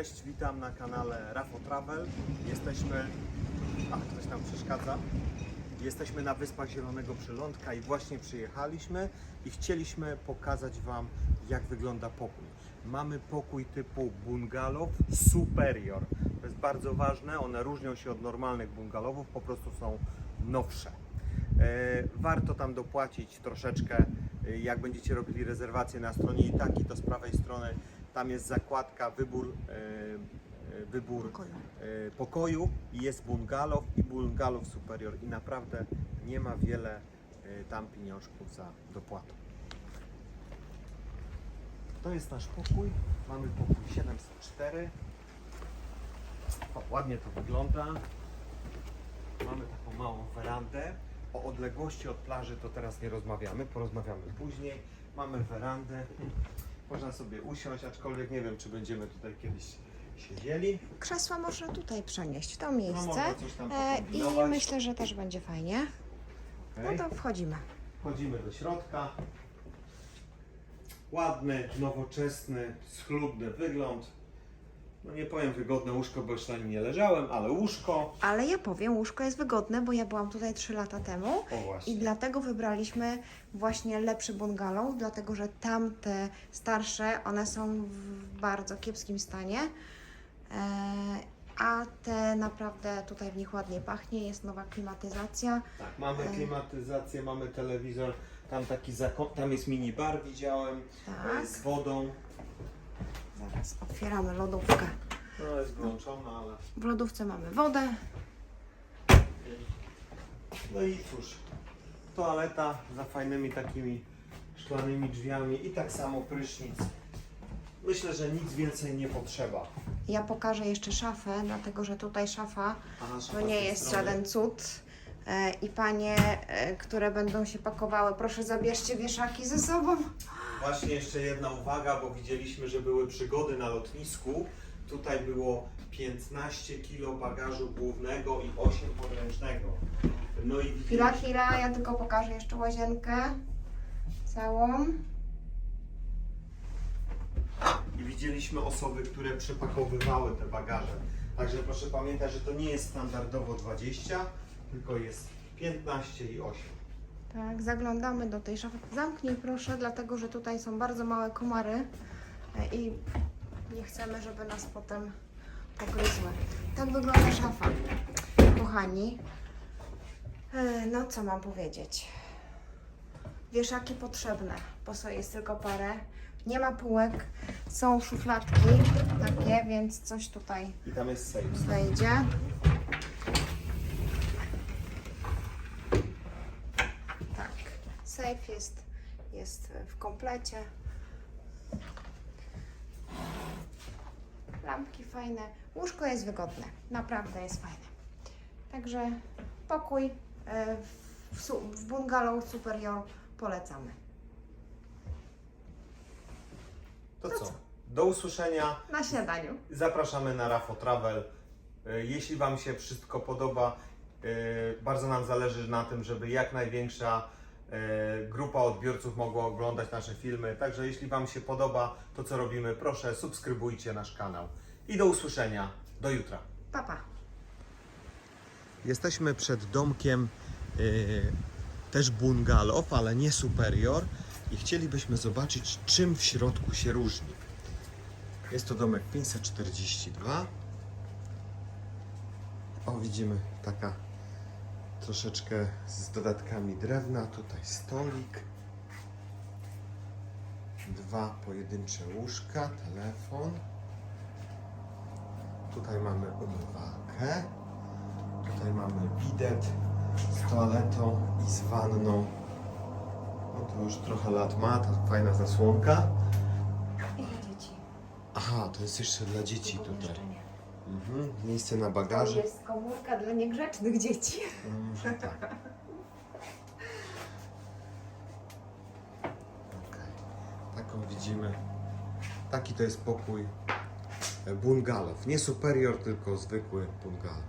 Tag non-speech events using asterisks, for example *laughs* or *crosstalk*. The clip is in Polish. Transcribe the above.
Cześć, witam na kanale Rafo Travel. Jesteśmy. A, ktoś nam przeszkadza. Jesteśmy na Wyspach Zielonego Przylądka i właśnie przyjechaliśmy i chcieliśmy pokazać Wam, jak wygląda pokój. Mamy pokój typu bungalow superior. To jest bardzo ważne, one różnią się od normalnych bungalowów, po prostu są nowsze. E, Warto tam dopłacić troszeczkę, e, jak będziecie robili rezerwację na stronie i tak, i to z prawej strony. Tam jest zakładka wybór, e, e, wybór Pokoju. e, pokoju i jest bungalow i bungalow superior i naprawdę nie ma wiele tam pieniążków za dopłatą. To jest nasz pokój. Mamy pokój 704. O, ładnie to wygląda. Mamy taką małą werandę. O odległości od plaży to teraz nie rozmawiamy, porozmawiamy później. Mamy werandę. Można sobie usiąść, aczkolwiek nie wiem, czy będziemy tutaj kiedyś siedzieli. Krzesła można tutaj przenieść w to No, miejsce. można coś tam E, I pokombinować. myślę, że też będzie fajnie. Okej. No to wchodzimy. Wchodzimy do środka. Ładny, nowoczesny, schludny wygląd. No nie powiem wygodne łóżko, bo jeszcze na nim nie leżałem, ale łóżko. Ale ja powiem, łóżko jest wygodne, bo ja byłam tutaj 3 lata temu. O właśnie. I dlatego wybraliśmy właśnie lepszy bungalow, dlatego że tamte starsze, one są w bardzo kiepskim stanie. E, a te naprawdę tutaj w nich ładnie pachnie, jest nowa klimatyzacja. Tak, mamy E. klimatyzację, mamy telewizor. Tam taki zakon, tam jest mini bar, widziałem, Tak. z wodą. Zaraz otwieramy lodówkę. No jest włączona, ale. W lodówce mamy wodę. No i cóż, toaleta za fajnymi takimi szklanymi drzwiami i tak samo prysznic. Myślę, że nic więcej nie potrzeba. Ja pokażę jeszcze szafę, dlatego że tutaj szafa A nasza to nie jest żaden cud. E, I panie, e, które będą się pakowały, proszę zabierzcie wieszaki ze sobą. Właśnie jeszcze jedna uwaga, bo widzieliśmy, że były przygody na lotnisku. Tutaj było 15 kg bagażu głównego i 8 podręcznego. No i Chwila, chwila, ja tylko pokażę jeszcze łazienkę całą. i widzieliśmy osoby, które przepakowywały te bagaże. Także proszę pamiętać, że to nie jest standardowo 20, tylko jest 15 i 8. Tak, zaglądamy do tej szafy. Zamknij proszę, dlatego że tutaj są bardzo małe komary e, i nie chcemy, żeby nas potem pogryzły. Tak wygląda szafa. Kochani, e, no co mam powiedzieć? Wieszaki potrzebne, bo sobie jest tylko parę. Nie ma półek, są szufladki takie, więc coś tutaj I tam jest safe. wejdzie. Tak, safe jest, jest w komplecie. Lampki fajne, łóżko jest wygodne, naprawdę jest fajne. Także pokój e, w, w bungalow Superior polecamy. To No co? co? Do usłyszenia. Na śniadaniu. Zapraszamy na Rafo Travel. E, Jeśli Wam się wszystko podoba, e, bardzo nam zależy na tym, żeby jak największa grupa odbiorców mogła oglądać nasze filmy. Także jeśli Wam się podoba to, co robimy, proszę subskrybujcie nasz kanał. I do usłyszenia. Do jutra. Pa, pa. Jesteśmy przed domkiem y, też bungalow, ale nie superior i chcielibyśmy zobaczyć czym w środku się różni. Jest to domek 542. O, widzimy taka troszeczkę z dodatkami drewna. Tutaj stolik. Dwa pojedyncze łóżka, telefon. Tutaj mamy umywalkę. Tutaj mamy bidet z toaletą i z wanną. No to już trochę lat ma, ta fajna zasłonka. I dla dzieci. Aha, to jest jeszcze dla dzieci tutaj. Mhm. Miejsce na To bagaże. jest komórka dla niegrzecznych dzieci. Może tak. *laughs* Okej. Taką widzimy. Taki to jest pokój e, bungalow. Nie superior, tylko zwykły bungalow.